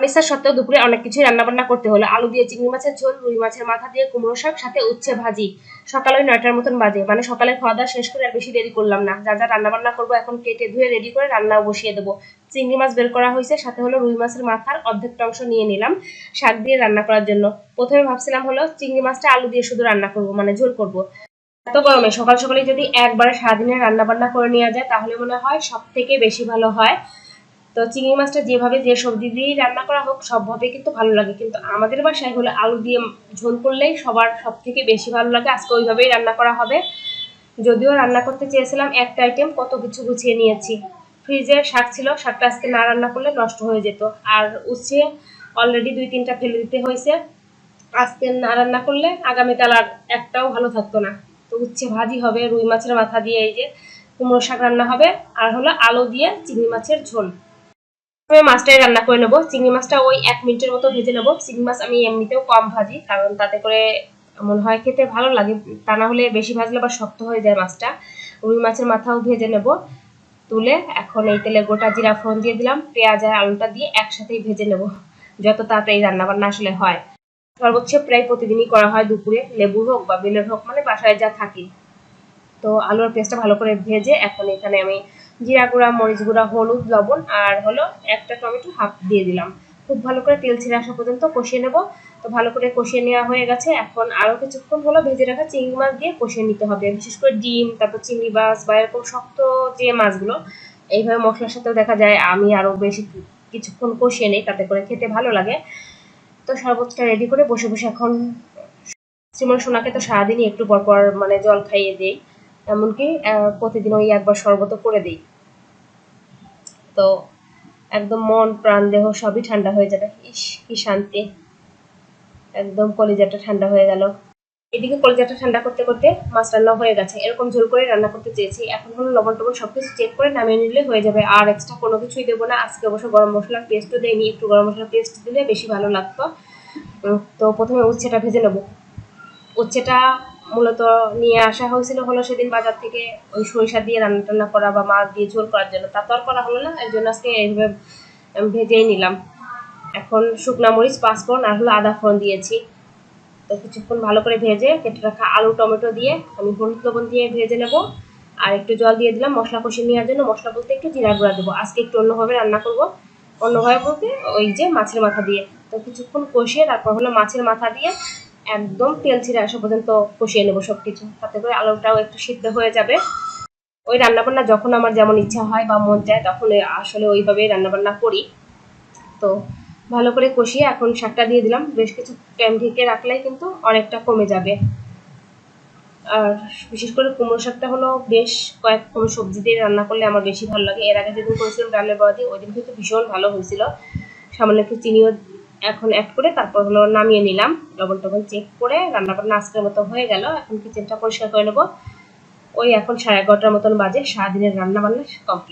Mister সত্ত্বেও দুপুরে অনেক কিছুই রান্নাবান্না করতে হলো। আলু দিয়ে চিংড়ি মাছের ঝোল, রুই মাছের মাথা দিয়ে কুমড়ো শাক, সাথে উচ্ছে ভাজি। সকালে ওই নয়টার মতন বাজে। মানে সকালে খাওয়া দাওয়া শেষ করে আর বেশি দেরি করলাম না। যা যা রান্নাবান্না করব এখন কেটে ধুয়ে রেডি করে রান্নাও বসিয়ে দেবো। চিংড়ি মাছ বের করা হয়েছে, সাথে হলো রুই মাছের মাথার অর্ধেকটা অংশ নিয়ে নিলাম শাক দিয়ে রান্না করার জন্য। প্রথমে ভাবছিলাম হলো চিংড়ি মাছটা আলু দিয়ে শুধু রান্না করব মানে ঝোল করব। এত গরমে সকাল সকালে যদি একবারে সারাদিনের রান্না বান্না করে নেওয়া যায়, তাহলে মনে হয় সব থেকে বেশি ভালো হয়। তো চিংড়ি মাছটা যেভাবে যে সবজি দিয়েই রান্না করা হোক, সবভাবে কিন্তু ভালো লাগে। কিন্তু আমাদের বাসায় হলো আলু দিয়ে ঝোল করলেই সবার সব থেকে বেশি ভালো লাগে। আজকে ওইভাবেই রান্না করা হবে। যদিও রান্না করতে চেয়েছিলাম একটা আইটেম কত কিছু গুছিয়ে নিয়েছি। ফ্রিজে শাক ছিল, শাকটা আজকে না রান্না করলে নষ্ট হয়ে যেত। আর উচ্ছে অলরেডি দুই তিনটা ফেলে দিতে হয়েছে। আজকে না রান্না করলে আগামীকাল আর একটাও ভালো থাকতো না। তো উচ্ছে ভাজি হবে, রুই মাছের মাথা দিয়ে এই যে কুমড়ো শাক রান্না হবে। আর হলো আলু দিয়ে চিংড়ি মাছের ঝোল। প্রথমে মাছটাই রান্না করে নেব। চিংড়ি মাছটা ওই এক মিনিটের মতো ভেজে নেব। চিংড়ি মাছ আমি এমনিতেও কম ভাজি, কারণ তাতে করে মনে হয় খেতে ভালো লাগে। তা না হলে বেশি ভাজলে আবার শক্ত হয়ে যায় মাছটা। রুই মাছের মাথাও ভেজে নেব। তুলে এখন এই তেলে গোটা জিরা ফোড়ন দিয়ে দিলাম। পেঁয়াজ আর আলুটা দিয়ে একসাথেই ভেজে নেব। যত তাড়াতাড়ি রান্না বান্না আসলে হয়। সর্বোচ্চ প্রায় প্রতিদিনই করা হয় দুপুরে। লেবুর হোক বা বেলের হোক মানে বাসায় যা থাকি। তো আলুর পেস্টটা ভালো করে ভেজে এখন এখানে আমি জিরা গুঁড়া, মরিচ গুঁড়া, হলুদ, লবণ আর হলো একটা টমেটো হাফ দিয়ে দিলাম। খুব ভালো করে তেল ছেড়ে আসা পর্যন্ত কষিয়ে নেব। তো ভালো করে কষিয়ে নেওয়া হয়ে গেছে। এখন আরও কিছুক্ষণ হলো ভেজে রাখা চিংড়ি মাছ দিয়ে কষিয়ে নিতে হবে। বিশেষ করে ডিম, তারপর চিংড়ি মাছ বা এরকম শক্ত যে মাছগুলো, এইভাবে মশলার সাথেও দেখা যায় আমি আরও বেশি কিছুক্ষণ কষিয়ে নিই, তাতে করে খেতে ভালো লাগে। তো শরবতটা রেডি করে বসে বসে এখন শ্রীমন সোনাকে তো সারাদিনই একটু পর পর মানে জল খাইয়ে দিই। এমনকি প্রতিদিন ওই একবার শরবতও করে দিই। তো একদম মন, প্রাণ, দেহ সবই ঠান্ডা হয়ে যাবে। ইস, কি শান্তি। একদম কলিজাটা ঠান্ডা হয়ে গেল। এদিকে কলিজাটা ঠান্ডা করতে করতে মাছ রান্না হয়ে গেছে। এরকম ঝোল করে রান্না করতে চেয়েছি। এখন হলো লবণ টবণ সবকিছু চেক করে নামিয়ে নিলে হয়ে যাবে। আর এক্সট্রা কোনো কিছুই দেবো না। আজকে অবশ্য গরম মশলার পেস্টও দেয়নি একটু গরম মশলার পেস্ট দিলে বেশি ভালো লাগতো। তো প্রথমে উচ্ছেটা ভেজে নেব। উচ্ছেটা মূলত নিয়ে আসা হয়েছিল হলো সেদিন বাজার থেকে ওই সরিষা দিয়ে রান্না টান্না করা বা মাছ দিয়ে ঝোল করার জন্য। তা তো আর করা হলো না, এর জন্য আজকে এইভাবে ভেজেই নিলাম। এখন শুকনা মরিচ, পাঁচফোড়ন আর হলো আদা ফোড়ন দিয়েছি। তো কিছুক্ষণ ভালো করে ভেজে কেটে রাখা আলু, টমেটো দিয়ে আমি হলুদ লবণ দিয়ে ভেজে নেব। আর একটু জল দিয়ে দিলাম মশলা কষিয়ে নেওয়ার জন্য। মশলা বলতে একটু জিরা গুঁড়া দেবো। আজকে একটু অন্যভাবে রান্না করব। অন্যভাবে বলতে ওই যে মাছের মাথা দিয়ে। তো কিছুক্ষণ কষিয়ে তারপর হলো মাছের মাথা দিয়ে একদম তেল ছিঁড়ে আসা পর্যন্ত কষিয়ে নেব সব কিছু তাতে করে আলুটাও একটু সিদ্ধ হয়ে যাবে। ওই রান্নাবান্না যখন আমার যেমন ইচ্ছা হয় বা মন চায়, তখন আসলে ওইভাবেই রান্নাবান্না করি। তো ভালো করে কষিয়ে এখন শাকটা দিয়ে দিলাম। বেশ কিছু টাইম ঢেকে রাখলেই কিন্তু অনেকটা কমে যাবে। আর বিশেষ করে কুমড়ো শাকটা হলো বেশ কয়েক কোনো সবজি দিয়ে রান্না করলে আমার বেশি ভালো লাগে। এর আগে যেদিন করেছিলাম ডালের বড়া দিয়ে, ওই দিন কিন্তু ভীষণ ভালো হয়েছিল। সামান্য একটু চিনিও এখন অ্যাড করে তারপর হলো নামিয়ে নিলাম। লবণ টবণ চেক করে রান্না বান্না আজকের মতো হয়ে গেল। এখন কিচেনটা পরিষ্কার করে নেব। ওই এখন সাড়ে এগারোটার মতন বাজে, সারাদিনের রান্নাবান্না কমপ্লিট